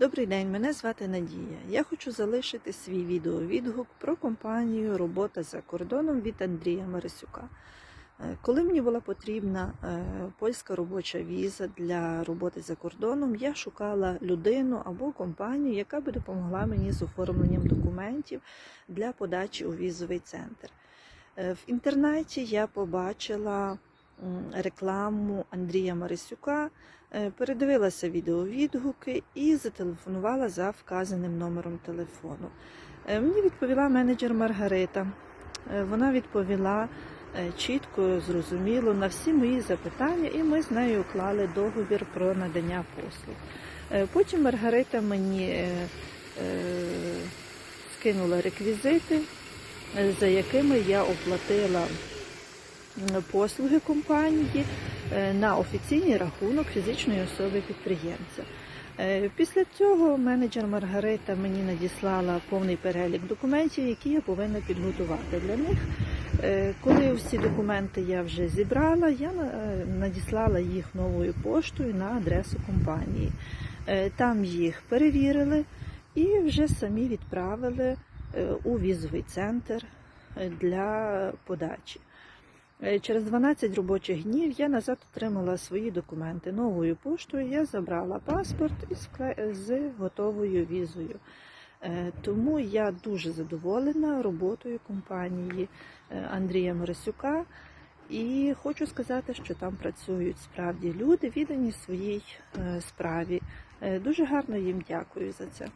Добрий день, мене звати Надія. Я хочу залишити свій відеовідгук про компанію Робота за кордоном від Андрія Марисюка. Е, Коли мені була потрібна е, польська робоча віза для роботи за кордоном, я шукала людину або компанію, яка би допомогла мені з оформленням документів для подачі у візовий центр. Е, В інтернеті я побачила рекламу Андрія Марисюка, е, передивилася відеовідгуки і зателефонувала за вказаним номером телефону. Е, Мені відповіла менеджер Маргарита. Е, Вона відповіла чітко, зрозуміло на всі мої запитання, і ми з нею уклали договір про надання послуг. Потім Маргарита мені скинула реквізити, за якими я оплатила послуги компанії е, на офіційний рахунок фізичної особи підприємця. Е, Після цього менеджер Маргарита мені надіслала повний перелік документів, які я повинна підготувати для них. Е, Коли всі документи я вже зібрала, я надіслала їх новою поштою на адресу компанії. Там їх перевірили і вже самі відправили у візовий центр для подачі. Е, Через 12 робочих днів я назад отримала свої документи новою поштою. Я забрала паспорт із з готовою візою. Е, Тому я дуже задоволена роботою компанії е, Андрія Моросюка. І хочу сказати, що там працюють справді люди, віддані своїй справі. Дуже гарно їм дякую за це.